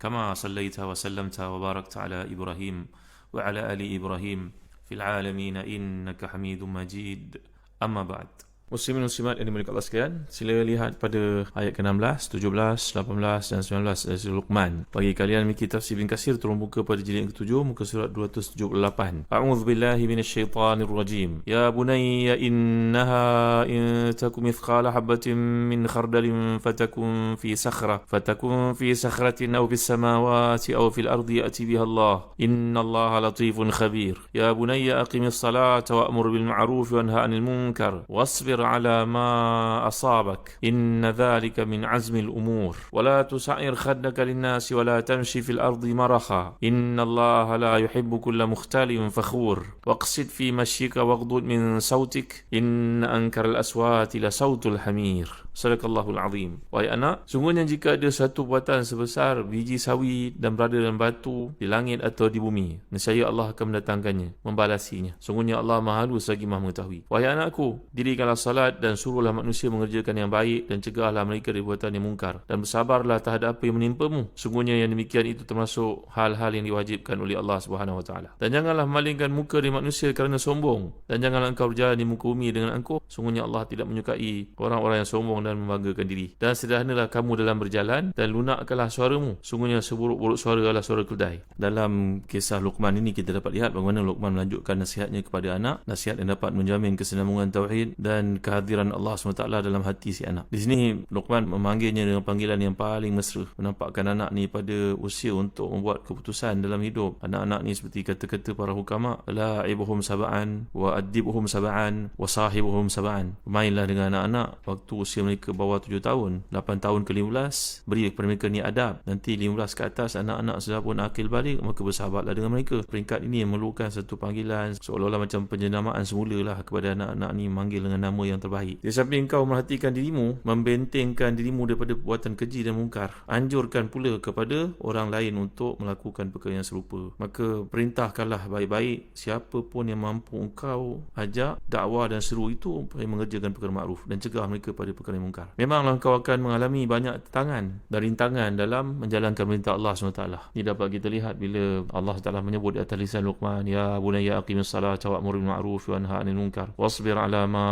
كما صليت وسلمت وباركت على إبراهيم وعلى آل إبراهيم في العالمين إنك حميد مجيد. أما بعد. Muslimin muslimat yang dimiliki Allah sekalian Sila lihat pada ayat ke-16, 17, 18 dan 19 dari surah Luqman. Bagi kalian memiliki tafsir bin kasir Turun buka pada jilid ke-7 Muka surat 278 A'udhu billahi minasyaitanir rajim Ya bunayya innaha in taku mithqala habbatin min khardalin Fatakun fi sakhra Fatakun fi sakhratin au fi samawati au fil ardi Ya'ti biha Allah. Inna Allah latifun khabir. Ya bunayya aqimis salata wa'mur bil ma'ruf Wa anha anil munkar. Wasbir واصبر على ما أصابك إن ذلك من عزم الأمور ولا تسعر خدك للناس ولا تمشي في الأرض مرخا إن الله لا يحب كل مختال فخور واقصد في مشيك واغضض من صوتك إن أنكر الأصوات لصوت الحمير Sadaqallahul Azim. Wahai anak, sungguhnya jika ada satu buatan sebesar biji sawi dan berada dalam batu di langit atau di bumi, nescaya Allah akan mendatangkannya, membalasinya. Sungguhnya Allah Maha Halus lagi Maha Mengetahui. Wahai anakku, dirikanlah salat dan suruhlah manusia mengerjakan yang baik dan cegahlah mereka dari buatan yang mungkar dan bersabarlah terhadap apa yang menimpamu. Sungguhnya yang demikian itu termasuk hal-hal yang diwajibkan oleh Allah Subhanahu Wa Taala. Dan janganlah malingkan muka dari manusia kerana sombong dan janganlah engkau berjalan di muka bumi dengan angkuh. Sungguhnya Allah tidak menyukai orang-orang yang sombong dan membanggakan diri. Dan sederhanalah kamu dalam berjalan dan lunakkanlah suaramu. Sungguhnya seburuk-buruk suara adalah suara kedai. Dalam kisah Luqman ini kita dapat lihat bagaimana Luqman melanjutkan nasihatnya kepada anak. Nasihat yang dapat menjamin kesenambungan tauhid dan kehadiran Allah SWT dalam hati si anak. Di sini Luqman memanggilnya dengan panggilan yang paling mesra. Menampakkan anak ni pada usia untuk membuat keputusan dalam hidup. Anak-anak ni seperti kata-kata para hukama. La ibuhum saba'an wa adibuhum saba'an wa sahibuhum saba'an. Mainlah dengan anak-anak waktu usia mereka bawah 7 tahun 8 tahun ke 15 beri kepada mereka ni adab nanti 15 ke atas anak-anak sudah pun akil balik maka bersahabatlah dengan mereka peringkat ini memerlukan satu panggilan seolah-olah macam penjenamaan semula lah kepada anak-anak ni manggil dengan nama yang terbaik di samping kau merhatikan dirimu membentengkan dirimu daripada perbuatan keji dan mungkar anjurkan pula kepada orang lain untuk melakukan perkara yang serupa maka perintahkanlah baik-baik siapa pun yang mampu engkau ajak dakwah dan seru itu yang mengerjakan perkara makruf dan cegah mereka pada perkara yang mungkar. Memanglah kau akan mengalami banyak tangan dan rintangan dalam menjalankan perintah Allah SWT. Ini dapat kita lihat bila Allah Taala menyebut di atas lisan Luqman, Ya bunayya aqimis salat wa amur bil ma'ruf wa anha 'anil munkar wasbir 'ala ma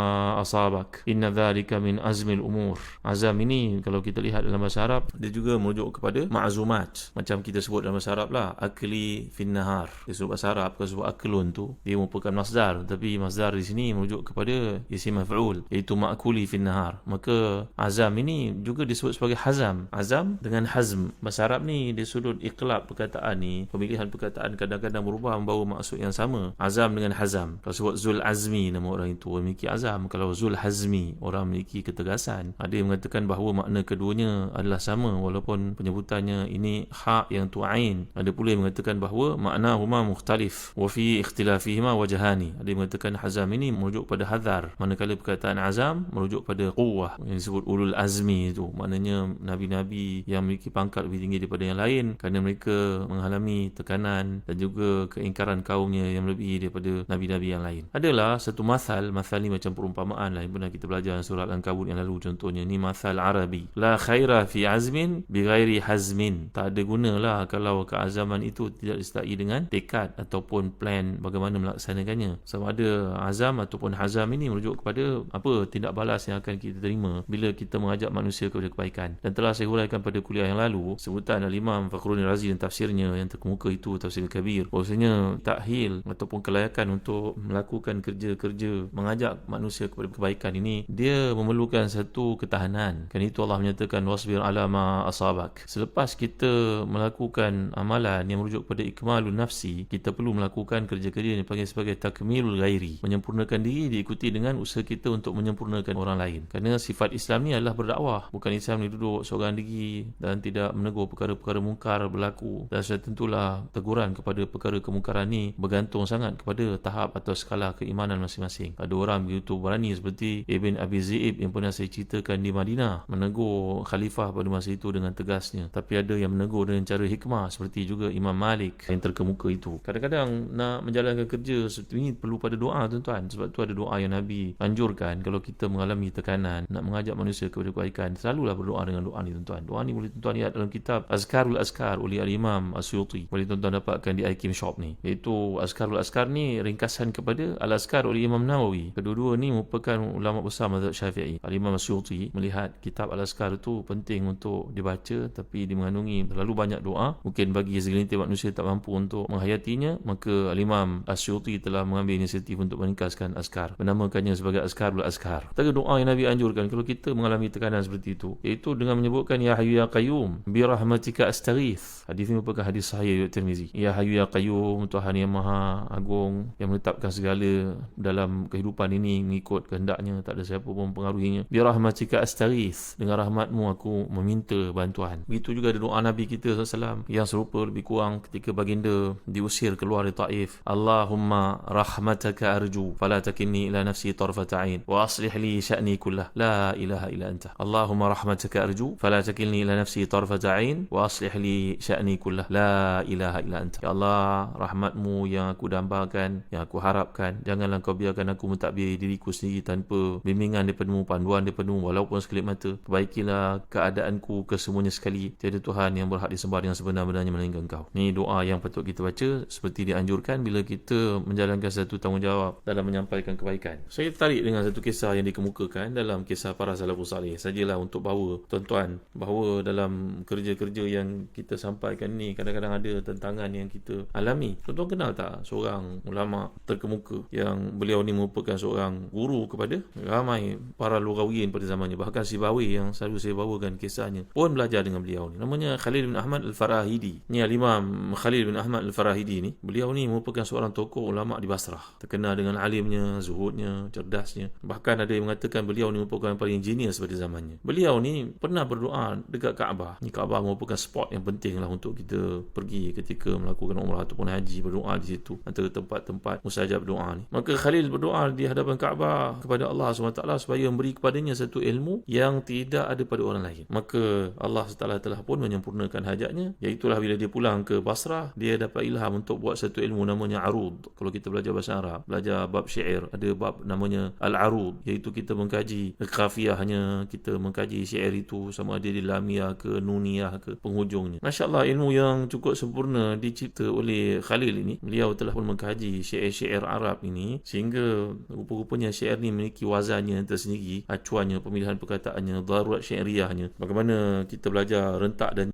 asabak. Inna dhalika min azmil umur. Azam ini kalau kita lihat dalam bahasa Arab, dia juga merujuk kepada ma'zumat. Macam kita sebut dalam bahasa Arab lah, akli fin nahar. Dia sebut bahasa Arab, kalau sebut aklun tu, dia merupakan masdar. Tapi masdar di sini merujuk kepada isim maf'ul, iaitu ma'kuli fin nahar. Maka azam ini juga disebut sebagai hazam azam dengan hazm bahasa Arab ni di sudut iqlab perkataan ni pemilihan perkataan kadang-kadang berubah membawa maksud yang sama azam dengan hazam kalau sebut zul azmi nama orang itu memiliki azam kalau zul hazmi orang memiliki ketegasan. Ada yang mengatakan bahawa makna keduanya adalah sama walaupun penyebutannya ini ha yang tu'ain. Ada pula yang mengatakan bahawa makna huma mukhtalif wa fi ikhtilafihima wajhani. Ada yang mengatakan hazam ini merujuk pada hadar manakala perkataan azam merujuk pada quwwah yang disebut ulul azmi itu. Maknanya nabi-nabi yang memiliki pangkat lebih tinggi daripada yang lain kerana mereka mengalami tekanan dan juga keingkaran kaumnya yang lebih daripada nabi-nabi yang lain. Adalah satu masal masal ni macam perumpamaan lah yang pernah kita belajar surat Al-Kabut yang lalu. Contohnya ni masal Arabi. La khaira fi azmin bi ghairi hazmin. Tak ada guna lah kalau keazaman itu tidak disertai dengan tekad ataupun plan bagaimana melaksanakannya. Sama ada azam ataupun hazam ini merujuk kepada apa tindak balas yang akan kita terima bila kita mengajak manusia kepada kebaikan. Dan telah saya huraikan pada kuliah yang lalu sebutan Al-Imam Fakhrul Razi dan tafsirnya yang terkemuka itu tafsir kabir. Bahawasanya takhil ataupun kelayakan untuk melakukan kerja-kerja mengajak manusia kepada kepada kebaikan ini dia memerlukan satu ketahanan. Kan itu Allah menyatakan wasbir ala ma asabak. Selepas kita melakukan amalan yang merujuk kepada ikmalun nafsi, kita perlu melakukan kerja-kerja yang dipanggil sebagai takmilul ghairi. Menyempurnakan diri diikuti dengan usaha kita untuk menyempurnakan orang lain. Kerana sifat Islam ni adalah berdakwah. Bukan Islam ni duduk seorang diri dan tidak menegur perkara-perkara mungkar berlaku. Dan sudah tentulah teguran kepada perkara kemungkaran ni bergantung sangat kepada tahap atau skala keimanan masing-masing. Ada orang begitu berani seperti Ibn Abi Zi'ib yang pernah saya ceritakan di Madinah menegur khalifah pada masa itu dengan tegasnya. Tapi ada yang menegur dengan cara hikmah seperti juga Imam Malik yang terkemuka itu. Kadang-kadang nak menjalankan kerja seperti ini perlu pada doa tuan-tuan. Sebab tu ada doa yang Nabi anjurkan kalau kita mengalami tekanan nak mengajak manusia kepada kebaikan. Selalulah berdoa dengan doa ni tuan-tuan. Doa ni boleh tuan-tuan lihat dalam kitab Azkarul Azkar oleh Al-Imam Asyuti. Boleh tuan-tuan dapatkan di iKim Shop ni. Iaitu Azkarul Azkar ni ringkasan kepada Al-Azkar oleh Imam Nawawi. Kedua-dua ni merupakan ulama besar mazhab Syafi'i. Al-Imam Asyuti melihat kitab Al-Azkar itu penting untuk dibaca tapi dia mengandungi terlalu banyak doa. Mungkin bagi segelintir manusia tak mampu untuk menghayatinya, maka Al-Imam Asyuti telah mengambil inisiatif untuk meningkaskan Azkar. Menamakannya sebagai Azkarul Azkar. Tapi doa yang Nabi anjurkan kalau kita mengalami tekanan seperti itu, iaitu dengan menyebutkan Ya Hayyu Ya Qayyum, bi rahmatika astaghith. Hadis ini merupakan hadis sahih dari Tirmizi. Ya Hayyu Ya Qayyum, Tuhan yang Maha Agung yang menetapkan segala dalam kehidupan ini mengikut kehendaknya, tak ada siapa pun mempengaruhinya. Bi rahmatika astaghith. Dengan rahmatmu aku meminta bantuan. Begitu juga ada doa Nabi kita SAW yang serupa lebih kurang ketika baginda diusir keluar dari Taif. Allahumma rahmataka arju fala takinni ila nafsi tarfata ain wa aslih li sya'ni kullah la ilaha illa anta. Allahumma rahmataka arju fala takilni ila nafsi tarfata ain wa aslih li sya'ni kullah la ilaha illa anta. Ya Allah, rahmatmu yang aku dambakan, yang aku harapkan, janganlah kau biarkan aku mentadbir diriku sendiri tanpa bimbingan daripada-Mu, panduan daripada-Mu walaupun sekelip mata. Perbaikilah keadaanku kesemuanya sekali. Tiada Tuhan yang berhak disembah dengan sebenar-benarnya melainkan Engkau. Ini doa yang patut kita baca seperti dianjurkan bila kita menjalankan satu tanggungjawab dalam menyampaikan kebaikan. Saya tertarik dengan satu kisah yang dikemukakan dalam kisah para salafus salih. Sajalah untuk bahawa tuan-tuan bahawa dalam kerja-kerja yang kita sampaikan ni kadang-kadang ada tentangan yang kita alami. Tuan-tuan kenal tak seorang ulama terkemuka yang beliau ni merupakan seorang guru kepada ramai para lugawiyin pada zamannya. Bahkan si Bawi yang selalu saya bawakan kisahnya pun belajar dengan beliau ni. Namanya Khalil bin Ahmad Al-Farahidi. Ni Al-Imam Khalil bin Ahmad Al-Farahidi ni. Beliau ni merupakan seorang tokoh ulama di Basrah. Terkenal dengan alimnya, zuhudnya, cerdasnya. Bahkan ada yang mengatakan beliau ni merupakan yang paling genius pada zamannya. Beliau ni pernah berdoa dekat Kaabah. Ni Kaabah merupakan spot yang penting lah untuk kita pergi ketika melakukan umrah ataupun haji berdoa di situ antara tempat-tempat mustajab doa ni. Maka Khalil berdoa di hadapan Kaabah kepada Allah SWT supaya memberi kepadanya satu ilmu yang tidak ada pada orang lain. Maka Allah SWT telah pun menyempurnakan hajatnya. Iaitulah bila dia pulang ke Basrah, dia dapat ilham untuk buat satu ilmu namanya Arud. Kalau kita belajar bahasa Arab, belajar bab syair, ada bab namanya Al-Arud. Iaitu kita mengkaji kafiahnya, kita mengkaji syair itu sama ada di lamiyah ke nuniyah ke penghujungnya. Masya Allah ilmu yang cukup sempurna dicipta oleh Khalil ini. Beliau telah pun mengkaji syair-syair Arab ini sehingga rupa-rupanya syair ini memiliki wazannya tersendiri, acuannya, pemilihan perkataannya, darurat syairiahnya. Bagaimana kita belajar rentak dan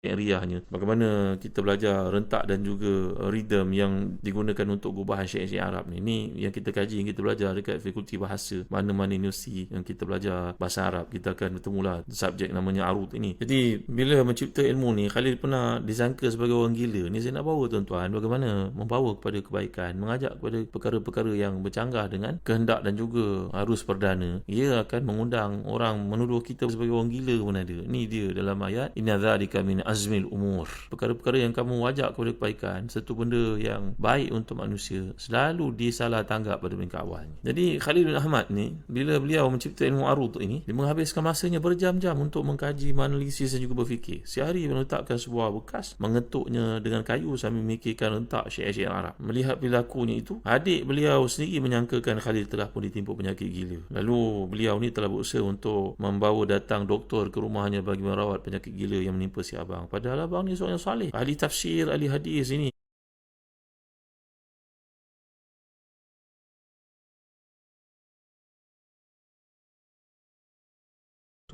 syairiahnya bagaimana kita belajar rentak dan juga rhythm yang digunakan untuk gubahan syair-syair Arab ni. Ni yang kita kaji yang kita belajar dekat fakulti bahasa. Mana-mana universiti yang kita belajar bahasa Arab kita akan bertemu lah subjek namanya arut ini. Jadi bila mencipta ilmu ni Khalil pernah disangka sebagai orang gila. Ni saya nak bawa tuan-tuan. Bagaimana membawa kepada kebaikan mengajak kepada perkara-perkara yang bercanggah dengan kehendak dan juga arus perdana. Ia akan mengundang orang menuduh kita sebagai orang gila pun ada. Ni dia dalam ayat inna dzalika min azmil umur. Perkara-perkara yang kamu wajak kepada kebaikan, satu benda yang baik untuk manusia, selalu disalah tanggap pada peringkat awalnya. Jadi Khalil bin Ahmad ni, bila beliau mencipta ilmu arud ini, dia menghabiskan masanya berjam-jam untuk mengkaji, menganalisis dan juga berfikir. Sehari meletakkan sebuah bekas, mengetuknya dengan kayu sambil memikirkan rentak syair-syair Arab. Melihat perilakunya itu, adik beliau sendiri menyangkakan Khalil telah pun ditimpuk penyakit gila. Lalu beliau ni telah berusaha untuk membawa datang doktor ke rumahnya bagi merawat penyakit gila yang menimpa si abang abang. Padahal abang ni seorang yang salih. Ahli tafsir, ahli hadis ini.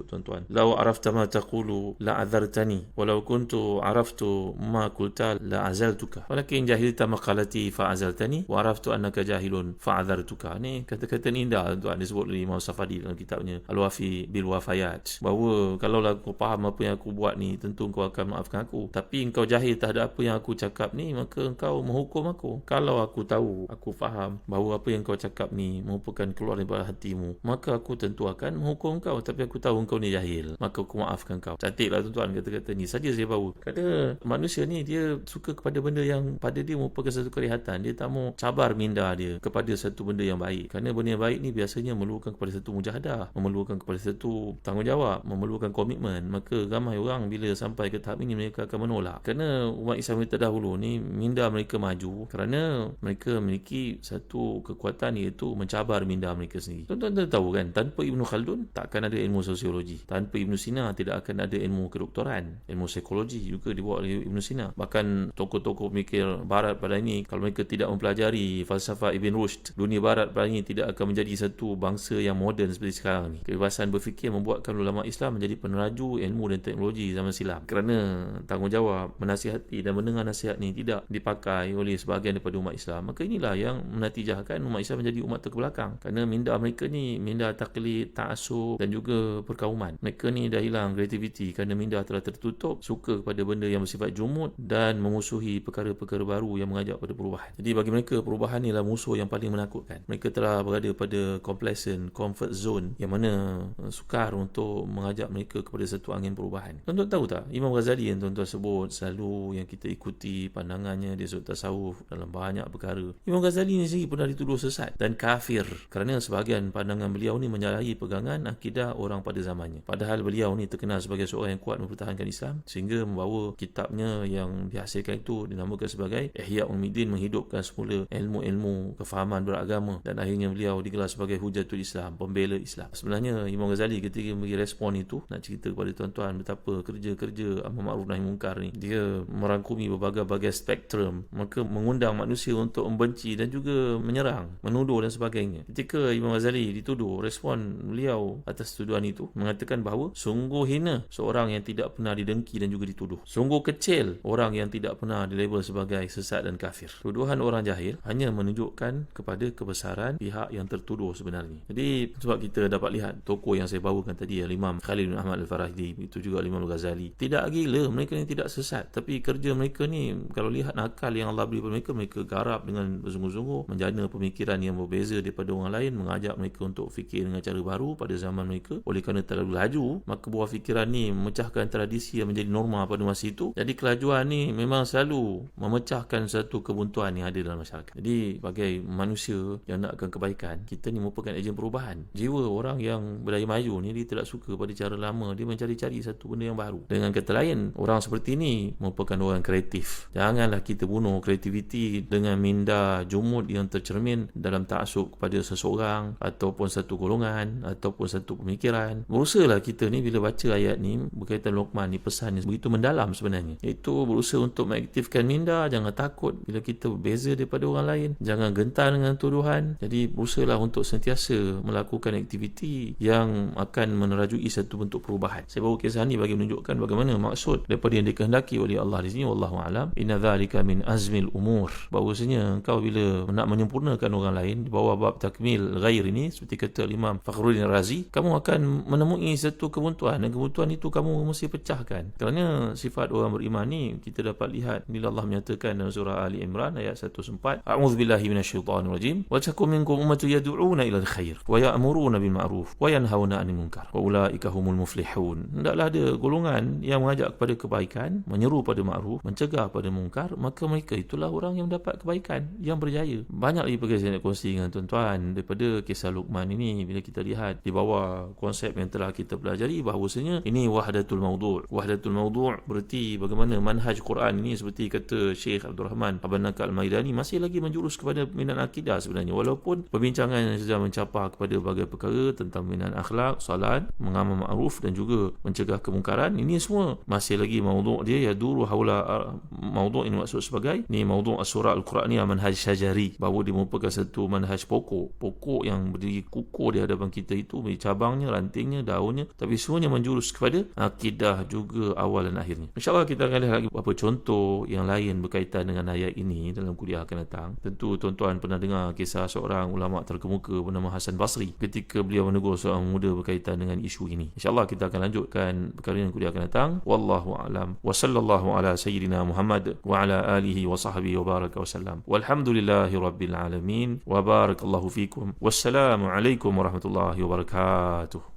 Tuan-tuan. Lau arafta ma taqulu la azartani walau kuntu araftu ma qulta la azaltuka. Walakin jahilta maqalati fa azaltani wa araftu annaka jahilun fa azartuka. Ni kata-kata ni indah tuan disebut oleh Imam Safadi dalam kitabnya Al-Wafi bil Wafayat. Bahawa kalau lah kau faham apa yang aku buat ni tentu kau akan maafkan aku. Tapi engkau jahil terhadap apa yang aku cakap ni maka engkau menghukum aku. Kalau aku tahu, aku faham bahawa apa yang kau cakap ni merupakan keluar daripada hatimu, maka aku tentu akan menghukum kau. Tapi aku tahu engkau ni jahil. Maka aku maafkan kau. Cantiklah tuan-tuan kata-kata ni. Saja saya bawa. Kerana manusia ni dia suka kepada benda yang pada dia merupakan satu kelihatan. Dia tak mau cabar minda dia kepada satu benda yang baik. Kerana benda yang baik ni biasanya memerlukan kepada satu mujahadah. Memerlukan kepada satu tanggungjawab. Memerlukan komitmen. Maka ramai orang bila sampai ke tahap ini mereka akan menolak. Kerana umat Islam kita dahulu ni minda mereka maju kerana mereka memiliki satu kekuatan iaitu mencabar minda mereka sendiri. Tuan-tuan tahu kan tanpa Ibnu Khaldun takkan ada ilmu sosiologi. Tanpa Ibnu Sina tidak akan ada ilmu kedoktoran. Ilmu psikologi juga dibawa oleh Ibnu Sina. Bahkan tokoh-tokoh pemikir barat pada ini kalau mereka tidak mempelajari falsafah Ibn Rushd, dunia barat pada ini tidak akan menjadi satu bangsa yang moden seperti sekarang ni. Kebebasan berfikir membuatkan ulama Islam menjadi peneraju ilmu dan teknologi zaman silam. Kerana tanggungjawab menasihati dan mendengar nasihat ni tidak dipakai oleh sebahagian daripada umat Islam, maka inilah yang menatijahkan umat Islam menjadi umat terkebelakang. Kerana minda mereka ni minda taklid, ta'asub dan juga perkauman. Mereka ni dah hilang kreativiti kerana minda telah tertutup, suka kepada benda yang bersifat jumud dan memusuhi perkara-perkara baru yang mengajak pada perubahan. Jadi bagi mereka perubahan ni musuh yang paling menakutkan. Mereka telah berada pada complacent, comfort zone yang mana uh, sukar untuk mengajak mereka kepada satu angin perubahan. Tuan-tuan tahu tak? Imam Ghazali yang tuan-tuan sebut selalu yang kita ikuti pandangannya dia sudut tasawuf dalam banyak perkara. Imam Ghazali ni sendiri pernah dituduh sesat dan kafir kerana sebahagian pandangan beliau ni menyalahi pegangan akidah orang pada zamannya. Padahal beliau ni terkenal sebagai seorang yang kuat mempertahankan Islam sehingga membawa kitabnya yang dihasilkan itu dinamakan sebagai Ihya Ulumuddin menghidupkan semula ilmu-ilmu kefahaman beragama dan akhirnya beliau digelar sebagai Hujatul Islam, pembela Islam. Sebenarnya Imam Ghazali ketika bagi respon itu nak cerita kepada tuan-tuan betapa kerja-kerja Amar Ma'ruf Nahi Munkar ni dia merangkumi berbagai-bagai spektrum maka mengundang manusia untuk membenci dan juga menyerang, menuduh dan sebagainya. Ketika Imam Ghazali dituduh, respon beliau atas tuduhan itu mengatakan bahawa sungguh hina seorang yang tidak pernah didengki dan juga dituduh. Sungguh kecil orang yang tidak pernah dilabel sebagai sesat dan kafir. Tuduhan orang jahil hanya menunjukkan kepada kebesaran pihak yang tertuduh sebenarnya. Jadi sebab kita dapat lihat tokoh yang saya bawakan tadi Imam Khalil bin Ahmad Al-Farahidi itu juga Imam Al-Ghazali. Tidak gila mereka ni tidak sesat tapi kerja mereka ni kalau lihat nakal yang Allah beri kepada mereka mereka garap dengan bersungguh-sungguh menjana pemikiran yang berbeza daripada orang lain mengajak mereka untuk fikir dengan cara baru pada zaman mereka oleh kerana terlalu laju maka buah fikiran ni memecahkan tradisi yang menjadi norma pada masa itu. Jadi kelajuan ni memang selalu memecahkan satu kebuntuan yang ada dalam masyarakat. Jadi sebagai manusia yang nakkan kebaikan kita ni merupakan ejen perubahan. Jiwa orang yang berdaya maju ni dia tidak suka pada cara lama. Dia mencari-cari satu benda yang baru. Dengan kata lain orang seperti ni merupakan orang kreatif. Janganlah kita bunuh kreativiti dengan minda jumud yang tercermin dalam taksub kepada seseorang ataupun satu golongan ataupun satu pemikiran berusahalah kita ni bila baca ayat ni berkaitan Luqman ni pesan ni begitu mendalam sebenarnya. Iaitu berusaha untuk mengaktifkan minda jangan takut bila kita berbeza daripada orang lain jangan gentar dengan tuduhan. Jadi berusahalah untuk sentiasa melakukan aktiviti yang akan menerajui satu bentuk perubahan. Saya bawa kisah ni bagi menunjukkan bagaimana maksud daripada yang dikehendaki oleh Allah di sini wallahu alam. Inna dhalika min azmil umur. Bahawasanya engkau bila nak menyempurnakan orang lain di bawah bab takmil ghair ini seperti kata Imam Fakhruddin Razi kamu akan menemui satu kebuntuan. Dan kebuntuan itu kamu mesti pecahkan. Kerana sifat orang beriman ni kita dapat lihat bila Allah menyatakan dalam surah Ali Imran ayat 104 a'udzubillahi minasyaitanir rajim. Wa takum minkum ummatun yad'una ila alkhair wa ya'muruna bil ma'ruf wa yanhauna 'anil munkar. Wa ulaika humul muflihun. Hendaklah ada golongan yang mengajak kepada kebaikan menyeru pada ma'ruf mencegah pada mungkar maka mereka itulah orang yang mendapat kebaikan yang berjaya. Banyak lagi perkara saya nak kongsi dengan tuan-tuan daripada kisah Luqman ini. Bila kita lihat di bawah konsep yang telah kita pelajari bahawasanya ini wahdatul mawdu' wahdatul mawdu' berarti bagaimana manhaj Quran ini seperti kata Syekh Abdul Rahman Aban Nakal Maidani masih lagi menjurus kepada minat akidah sebenarnya. Walaupun perbincangan yang sudah mencapar kepada berbagai perkara tentang minat akhlak, salat, mengamal ma'ruf dan juga mencegah kemungkaran ini semua masih lagi mawdu' dia. Ya duru haula mawdu' ini maksud sebagai ni mawdu' surah Al-Quran ni manhaj syajari bahawa dia merupakan satu manhaj pokok. Pokok yang berdiri kukuh di hadapan kita itu cabangnya, rantingnya, daunnya tapi semuanya menjurus kepada akidah juga awal dan akhirnya. insyaAllah kita akan lihat lagi beberapa contoh yang lain berkaitan dengan ayat ini dalam kuliah akan datang. Tentu tuan-tuan pernah dengar kisah seorang ulama terkemuka bernama Hasan Basri ketika beliau menegur seorang muda berkaitan dengan isu ini. insyaAllah kita akan lanjutkan perkara yang kuliah akan datang. Wallahu a'lam. Wa sallallahu ala sayyidina Muhammad wa ala alihi wa sahbihi wa baraka wa sallam. Walhamdulillahi rabbil alamin. Wa barakallahu fikum. Wassalamu alaikum warahmatullahi wabarakatuh